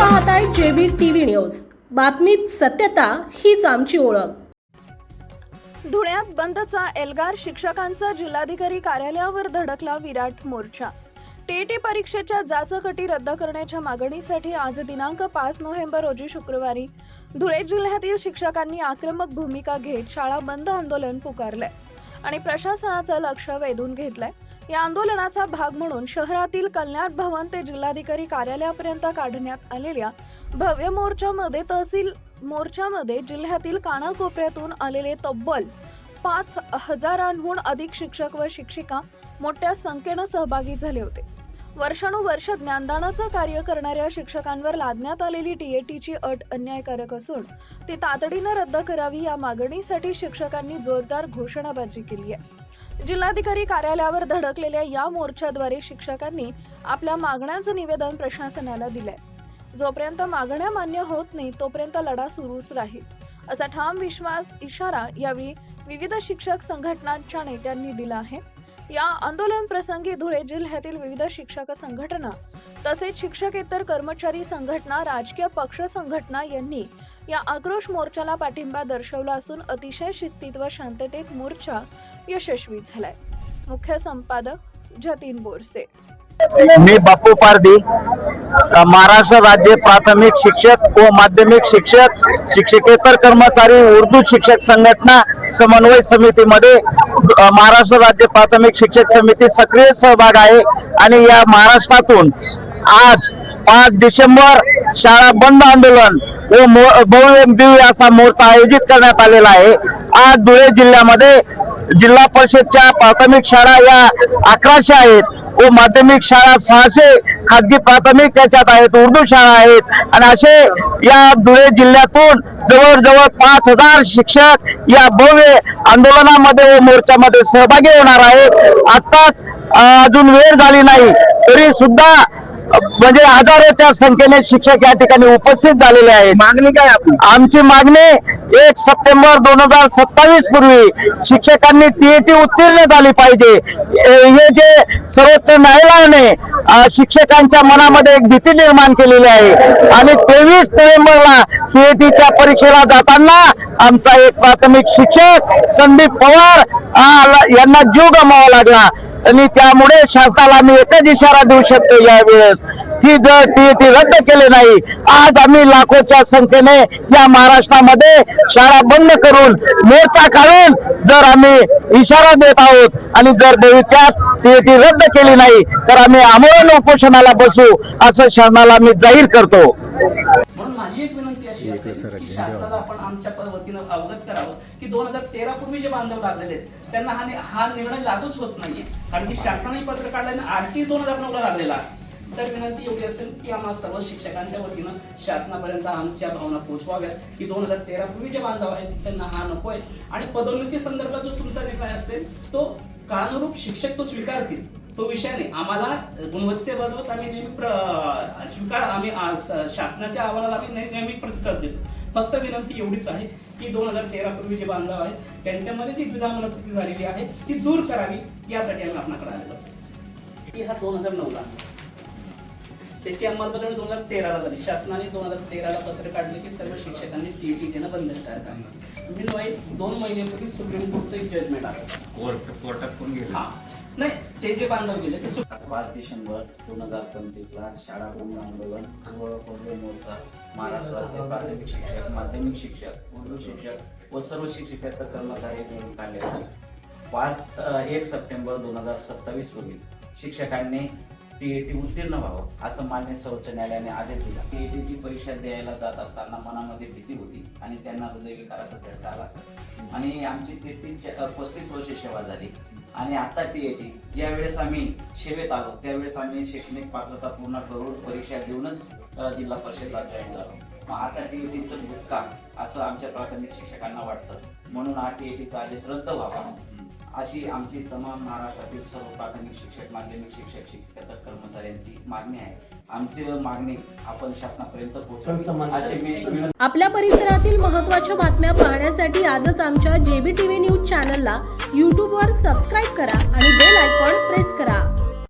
पाहत आहे JB TV news. बातमीत सत्यता हीच आमची ओळख. धुळ्यात बंदचा एल्गार शिक्षकांचा जिल्हाधिकारी कार्यालयावर धडकला विराट मोर्चा. टीईटी परीक्षेच्या जाचकटी रद्द करण्याच्या मागणीसाठी आज दिनांक पाच नोव्हेंबर रोजी शुक्रवारी धुळे जिल्ह्यातील शिक्षकांनी आक्रमक भूमिका घेत शाळा बंद आंदोलन पुकारलंय आणि प्रशासनाचं लक्ष वेधून घेतलंय. या आंदोलनाचा भाग म्हणून शहरातील कल्याण भवन ते जिल्हाधिकारी कार्यालयापर्यंत काढण्यात आलेल्या भव्य मोर्चामध्ये तहसील मोर्चामध्ये जिल्ह्यातील कानाकोपऱ्यातून आलेले तब्बल पाच हजारांहून अधिक शिक्षक व शिक्षिका मोठ्या संख्येनं सहभागी झाले होते. वर्षानुवर्ष ज्ञानदानाचं कार्य करणाऱ्या शिक्षकांवर लादण्यात आलेली टीएटीची अट अन्यायकारक असून ती तातडीनं रद्द करावी या मागणीसाठी शिक्षकांनी जोरदार घोषणाबाजी केली आहे. जिल्हाधिकारी कार्यालयावर धडकलेल्या या मोर्चाद्वारे शिक्षकांनी आपल्या मागण्यांचं निवेदन प्रशासनाला दिलंय. जोपर्यंत मागण्या मान्य होत नाही तोपर्यंत लढा सुरूच राहील असा ठाम विश्वास इशारा यावेळी विविध शिक्षक संघटनांच्या नेत्यांनी दिला आहे. या आंदोलन प्रसंगी धुळे जिल्ह्यातील विविध शिक्षक संघटना तसेच शिक्षकेतर कर्मचारी संघटना राजकीय पक्ष संघटना यांनी या आक्रोश मोर्चाला पाठिंबा दर्शवला असून अतिशय शिस्तीत व शांततेत मोर्चा यशस्वी झालाय. मुख्य संपादक जतीन बोरसे. मी बापू पारदी महाराष्ट्र राज्य प्राथमिक शिक्षक व माध्यमिक शिक्षक शिक्षकेतर कर्मचारी उर्दू शिक्षक संघटना समन्वय समितीमध्ये महाराष्ट्र राज्य प्राथमिक शिक्षक समिती सक्रिय सहभाग आहे आणि या महाराष्ट्रातून आज पाच डिसेंबर शाळा बंद आंदोलन व भव्य दिव्य असा मोर्चा आयोजित करण्यात आलेला आहे. आज धुळे जिल्ह्यामध्ये जिल्हा परिषदच्या प्राथमिक शाळा या अकराशे आहेत. व माध्यमिक शाळा सहाशे खाजगी प्राथमिक त्याच्यात आहेत उर्दू शाळा आहेत. आणि असे या धुळे जिल्ह्यातून जवळजवळ पाच हजार शिक्षक या भव्य आंदोलनामध्ये व मोर्चामध्ये सहभागी होणार आहेत. आताच अजून वेळ झाली नाही तरी सुद्धा म्हणजे हजारोच्या संख्येने शिक्षक या ठिकाणी उपस्थित झालेले आहेत. मागणी काय आमची मागणी एक सप्टेंबर दोन हजार सत्तावीस पूर्वी शिक्षकांनी टीएटी उत्तीर्ण झाली पाहिजे. हे जे सर्वोच्च न्यायालयाने शिक्षकांच्या मनामध्ये एक भीती निर्माण केलेली आहे. आणि तेवीस नोव्हेंबरला टीएटीच्या परीक्षेला जाताना आमचा एक प्राथमिक शिक्षक संदीप पवार यांना जीव गमावा लागला. आणि त्यामुळे शासनाला आम्ही एकच इशारा देऊ शकतो यावेळेस की जर टीईटी रद्द केले नाही आज आम्ही लाखोच्या संख्येने या महाराष्ट्रामध्ये शाळा बंद करून मोर्चा काढून जर आम्ही इशारा देत आहोत आणि जर भविष्यात टीईटी रद्द केली नाही तर आम्ही आमरण उपोषणाला बसू असं शासनाला मी जाहीर करतो. अशी असेल की शासनाला आपण आमच्या वतीनं अवगत करावं की दोन हजार तेरा पूर्वी जे बांधव लागलेले आहेत त्यांना हा हा निर्णय लागूच होत नाहीये. कारण की शासनाने पत्र काढल्याने आरटी दोन हजार नऊला लागलेला. आहे तर विनंती एवढी असेल की आम्हाला सर्व शिक्षकांच्या वतीनं शासनापर्यंत आमच्या भावना पोहोचवाव्यात की दोन हजार तेरा पूर्वी जे बांधव आहेत त्यांना हा नकोय. आणि पदोन्नती संदर्भात जो तुमचा निर्णय असेल तो काळानुरूप शिक्षक तो स्वीकारतील. तो विषय नाही. आम्हाला गुणवत्तेबाबत आम्ही नेहमी प्र- स्वीकार आम्ही शासनाच्या अहवालाला आम्ही ने- नेहमी प्रतिसाद देतो. फक्त विनंती एवढीच आहे की दोन हजार तेरा पूर्वी जे बांधव आहेत त्यांच्यामध्ये जी द्विधा मनस्थिती झालेली आहे ती दूर करावी यासाठी आम्ही आपणाकडे आलेलो हा दोन हजार नऊला. त्याची अंमलबजावणी दोन हजार तेराला झाली. शासनाने दोन हजार तेराला पत्र काढले की सर्व शिक्षकांनी टीईटी घेणं बंधनकारक आहे बिनवाईत दोन महिन्यापूर्वी सुप्रीम कोर्टचं एक जजमेंट आहे कोर्ट कोर्टात कोण गेले? हा. नाही ते जे बांधव गेले ते सुप्रीम पाच डिसेंबर दोन हजार पंचवीसला शाळा बंद आंदोलन मोर्चा महाराष्ट्राचे प्राथमिक शिक्षक माध्यमिक शिक्षक उर्दू शिक्षक व सर्व शिक्षकेतर कर्मचारी मिळून काढले होते पाच एक सप्टेंबर दोन हजार सत्तावीस पूर्वी शिक्षकांनी टीएटी उत्तीर्ण व्हावं असं मान्य सर्वोच्च न्यायालयाने आदेश दिला. टीएटीची परीक्षा द्यायला जात असताना मनामध्ये भीती होती आणि त्यांना हृदयविकाराचा झटका आला. आणि आमची तेहतीस पस्तीस वर्षे सेवा झाली. आणि आता टीएटी ज्या वेळेस आम्ही सेवेत आलो त्यावेळेस आम्ही शैक्षणिक पात्रता पूर्ण करून परीक्षा देऊनच जिल्हा परिषदला जॉईन झालो. मग आता टीएटीचं भूतका असं आमच्या प्राथमिक शिक्षकांना वाटतं. म्हणून हा टीएटीचा आदेश रद्द व्हावा. अशी आमची तमाम महाराष्ट्रातील सर्व प्राथमिक शिक्षक माध्यमिक शिक्षक शिक्षकेतर कर्मचाऱ्यांची मागणी आहे. आमची मागणी आपण शासनापर्यंत अशी मी आपल्या परिसरातील महत्त्वाच्या बातम्या पाहण्यासाठी आजच आमच्या जेबी टीव्ही न्यूज चॅनलला यूट्यूबवर सबस्क्राईब करा आणि बेल आयकॉन प्रेस करा.